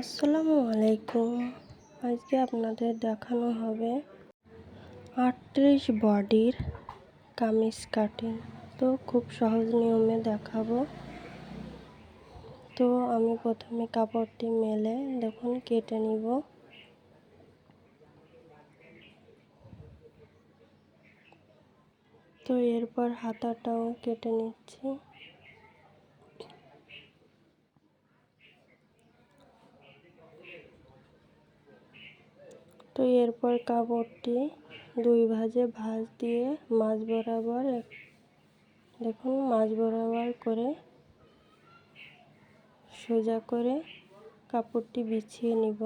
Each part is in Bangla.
আসসালামু আলাইকুম। আজকে আপনাদের দেখানো হবে আটত্রিশ বডির কামিজ কাটিং। তো খুব সহজ নিয়মে দেখাবো। তো আমি প্রথমে কাপড়টি মেলে, দেখুন, কেটে নিব। তো এরপর হাতাটাও কেটে নিচ্ছি। তো এরপর কাপড়টি দুই ভাজে ভাঁজ দিয়ে মাছ বরাবর দেখুন, মাছ বরাবর করে সোজা করে কাপড়টি বিছিয়ে নিব।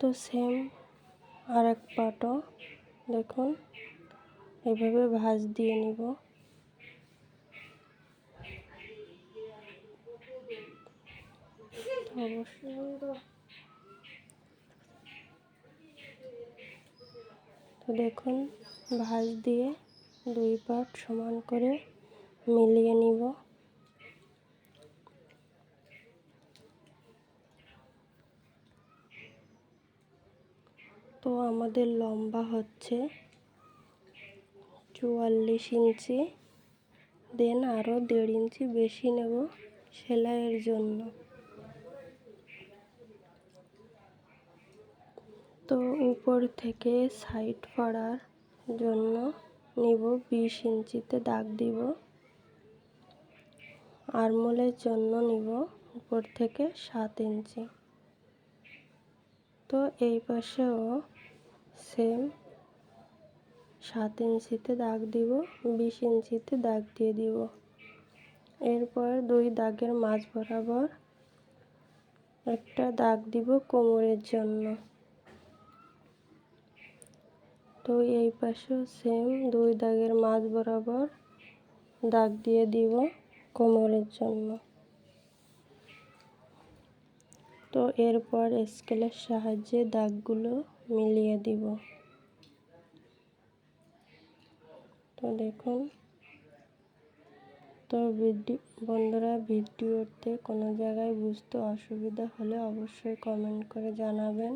তো সেম আর এক পাটও, দেখুন, এভাবে ভাঁজ দিয়ে নিব। তো দেখুন, ভাঁজ দিয়ে দুই পাট সমান করে মিলিয়ে নিব। তো আমাদের লম্বা হচ্ছে চুয়াল্লিশ ইঞ্চি। দেন আরও দেড় ইঞ্চি বেশি নেব সেলাইয়ের জন্য তো উপর থেকে সাইড পড়ার জন্য নিব বিশ ইঞ্চিতে দাগ দিব। আরমোলের জন্য নিব উপর থেকে সাত ইঞ্চি। তো এই পাশেও সেম সাত ইঞ্চিতে দাগ দিব, বিশ ইঞ্চিতে দাগ দিয়ে দিব। এরপর দুই দাগের মাঝ বরাবর একটা দাগ দিব কোমরের জন্য। তো এই পাশেও সেম দুই দাগের মাঝ বরাবর দাগ দিয়ে দিব কোমরের জন্য। তো এরপর স্কেলের সাহায্যে দাগগুলো মিলিয়ে দিব। তো দেখুন, তো ভিডিও বন্ধুরা, ভিডিওতে কোনো জায়গায় বুঝতে অসুবিধা হলে অবশ্যই কমেন্ট করে জানাবেন।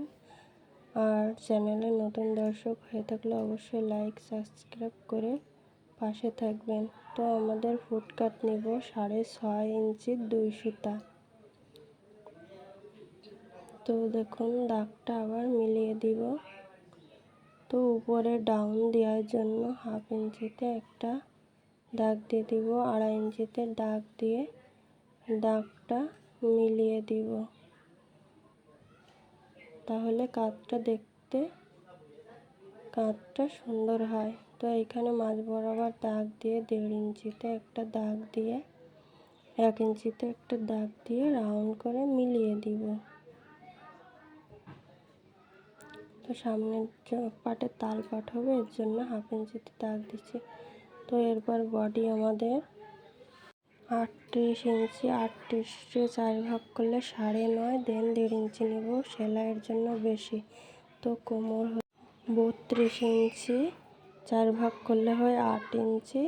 আর চ্যানেলে নতুন দর্শক হয়ে থাকলে অবশ্যই লাইক সাবস্ক্রাইব করে পাশে থাকবেন। তো আমাদের ফুটকাট নিব সাড়ে ছয় ইঞ্চির দুই সুতা। তো দেখুন, দাগটা আবার মিলিয়ে দিব। তো উপরে ডাউন দেওয়ার জন্য হাফ ইঞ্চিতে একটা দাগ দিয়ে দিব, আড়াই ইঞ্চিতে দাগ দিয়ে দাগটা মিলিয়ে দিব। তাহলে কাঁধটা দেখতে, কাঁধটা সুন্দর হয়। তো এখানে মাঝ বরাবর দাগ দিয়ে দেড় ইঞ্চিতে একটা দাগ দিয়ে, এক ইঞ্চিতে একটা দাগ দিয়ে রাউন্ড করে মিলিয়ে দিব। তো সামনের পাটে তাল পাট হবে, এর জন্য হাফ ইঞ্চিতে দাগ দিচ্ছি। তো এরপর বডি আমাদের আটত্রিশ ইঞ্চি আটত্রিশে চার ভাগ করলে সাড়ে নয়, দেন দেড় ইঞ্চি নেব। সেলাইয়ের জন্য বেশি তো কোমর বত্রিশ ইঞ্চি, চার ভাগ করলে হয় আট ইঞ্চি,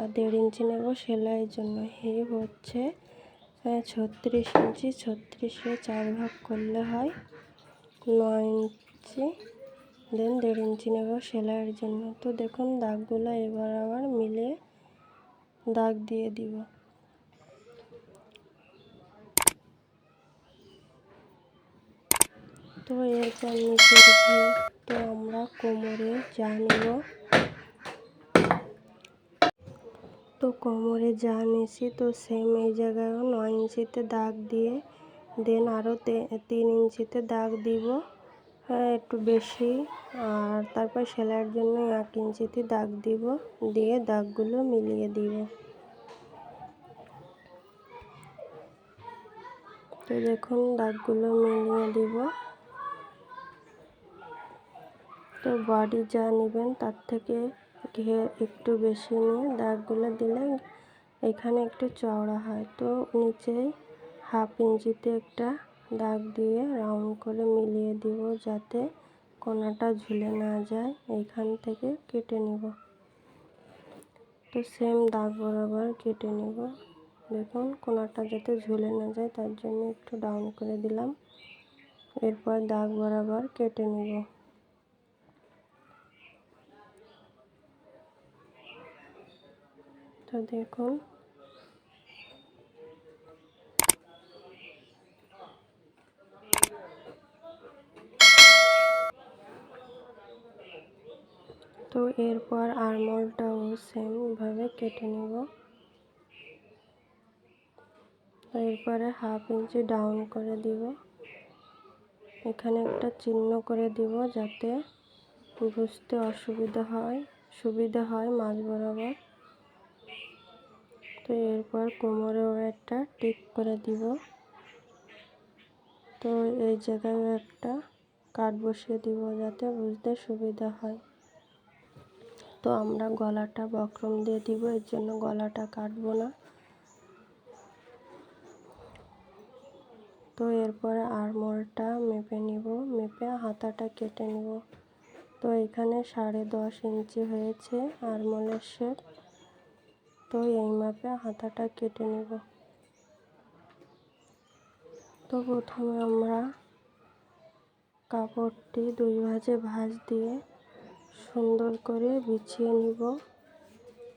আর দেড় ইঞ্চি নেব সেলাইয়ের জন্য। হিপ হচ্ছে ছত্রিশ ইঞ্চি, ছত্রিশে চার ভাগ করলে হয় নয় ইঞ্চি, দেন দেড় ইঞ্চি নেব সেলাইয়ের জন্য। তো দেখুন, দাগগুলো এবার আবার মিলে দাগ দিয়ে দিব। তো এরপর নিচের তো আমরা কোমরে যা নেব তো কোমরে যা নিয়েছি তো সেম এই জায়গায়ও নয় ইঞ্চিতে দাগ দিয়ে দেন আরও তিন ইঞ্চিতে দাগ দিব। হ্যাঁ একটু বেশি। আর তারপর সেলাইয়ের জন্য এক ইঞ্চিতে দাগ দিব, দিয়ে দাগগুলো মিলিয়ে দিব। তো দেখুন, দাগগুলো মিলিয়ে দিব তো বডি যা নেবেন তার থেকে ঘে একটু বেশি নিয়ে দাগগুলো দিলে এখানে একটু চওড়া হয়। তো নিচেই হাফ ইঞ্চিতে একটা দাগ দিয়ে রাউন্ড করে মিলিয়ে দিব যাতে কোনাটা ঝুলে না যায়। এইখান থেকে কেটে নিব। তো সেম দাগ বরাবর কেটে নিব। দেখুন কোনাটা যাতে ঝুলে না যায়, তার জন্য একটু ডাউন করে দিলাম। এরপর দাগ বরাবর কেটে নিব। তো দেখুন। তো এরপর আরমোলটাও সেমভাবে কেটে নেব। এরপরে হাফ ইঞ্চি ডাউন করে দিব। এখানে একটা চিহ্ন করে দিব যাতে বুঝতে অসুবিধা হয়, সুবিধা হয় মাঝ বরাবর। তো এরপর কোমরেও একটা টিক করে দিব। তো এই জায়গায় একটা কাট বসিয়ে দিব যাতে বুঝতে সুবিধা হয়। তো আমরা গলাটা বক্রম দিয়ে দিব, এর জন্য গলাটা কাটবো না। তো এরপরে আরমোলটা মেপে নিব, মেপে হাতাটা কেটে নিব। তো এখানে সাড়ে দশ ইঞ্চি হয়েছে আরমোলের শেপ তো এই মাপে হাতাটা কেটে নিব। তো প্রথমে আমরা কাপড়টি দুই ভাজে ভাঁজ দিয়ে সুন্দর করে বিছিয়ে নিব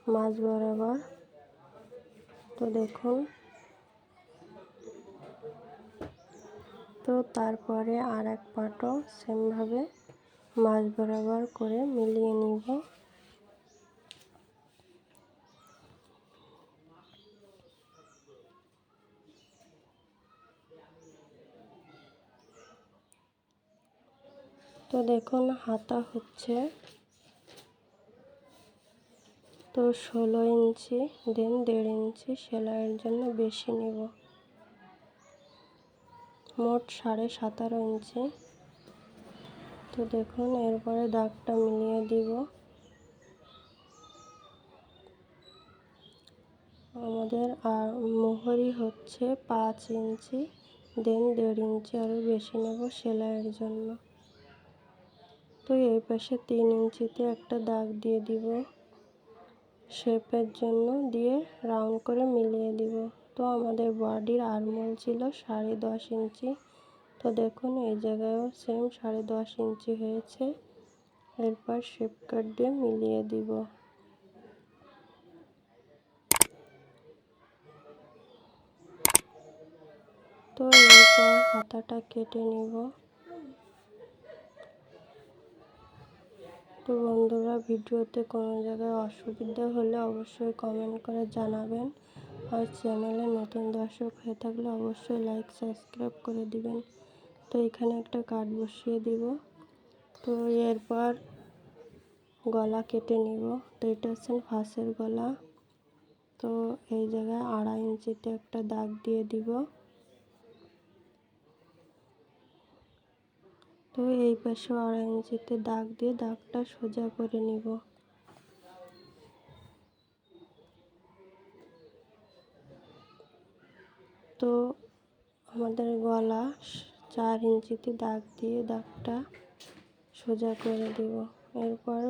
মাছ বরাবর। তো দেখুন। তো তারপরে আর এক পাটও সেমভাবে মাছ বরাবর করে মিলিয়ে নিব। তো দেখুন, হাতা হচ্ছে তো ষোলো ইঞ্চি দেন দেড় ইঞ্চি সেলাইয়ের জন্য বেশি নেব। মোট সাড়ে সতেরো ইঞ্চি। তো দেখুন, এরপরে দাগটা মিলিয়ে দিব। আমাদের আর মোহরি হচ্ছে পাঁচ ইঞ্চি দেন দেড় ইঞ্চি আরও বেশি নেব সেলাইয়ের জন্য। তো এই পাশে তিন ইঞ্চিতে একটা দাগ দিয়ে দিব। শেপের জন্য দিয়ে রাউন্ড করে মিলিয়ে দিব। তো আমাদের বডির আরমোল ছিল সাড়ে দশ ইঞ্চি। তো দেখুন, এই জায়গায়ও সেম সাড়ে দশ ইঞ্চি হয়েছে। এরপর শেপ কাট দিয়ে মিলিয়ে দিব। তো এরপর হাতাটা কেটে নিব। তো বন্ধুরা, ভিডিওতে কোনো জায়গায় অসুবিধা হলে অবশ্যই কমেন্ট করে জানাবেন। আর চ্যানেলে নতুন দর্শক হয়ে থাকলে অবশ্যই লাইক সাবস্ক্রাইব করে দিবেন। তো এখানে একটা কাঠ বসিয়ে দিব। তো এরপর গলা কেটে নিব। তো এটা হচ্ছে ফাঁসের গলা। তো এই জায়গায় আড়াই ইঞ্চিতে একটা দাগ দিয়ে দিব। তো এই পাশে আড়াই ইঞ্চিতে দাগ দিয়ে দাগটা সোজা করে নিব। তো আমাদের গলা চার ইঞ্চিতে দাগ দিয়ে দাগটা সোজা করে দিব। এরপর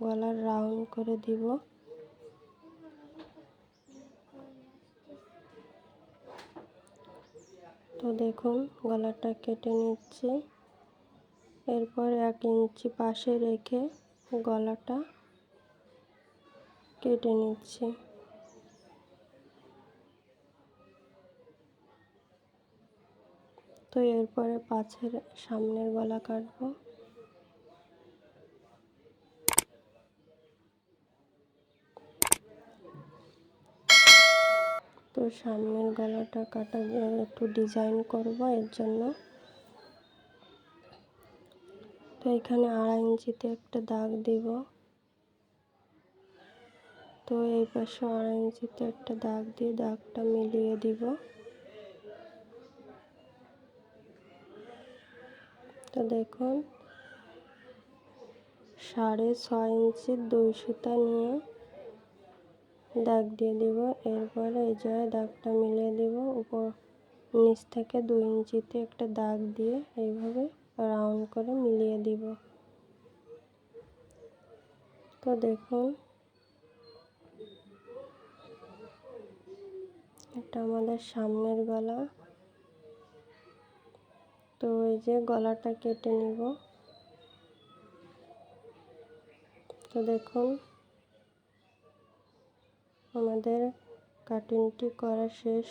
গলার রাউন্ড করে দিব। তো দেখুন, গলাটা কেটে নিচ্ছি। এরপর এক ইঞ্চি পাশে রেখে গলাটা কেটে নিচ্ছি। তো এরপরে পাছের সামনের গলা কাটবো। তো সামনের গলাটা কাটা, একটু ডিজাইন করব এর জন্য। তো এখানে আড়াই ইঞ্চিতে একটা দাগ দিব। তো এই পাশে আড়াই ইঞ্চিতে একটা দাগ দিয়ে দাগটা মিলিয়ে দিব। তো দেখুন, সাড়ে ছয় ইঞ্চির দুই সুতা নিয়ে দাগ দিয়ে দিব। এরপরে এই জায়গায় দাগটা মিলিয়ে দিব। উপর নিচ থেকে দুই ইঞ্চিতে একটা দাগ দিয়ে এইভাবে রাউন্ড করে মিলিয়ে দিব। তো দেখুন, এটা আমাদের সামনের গলা। তো এই যে গলাটা কেটে নিব। তো দেখুন, আমাদের কাটিংটি করা শেষ।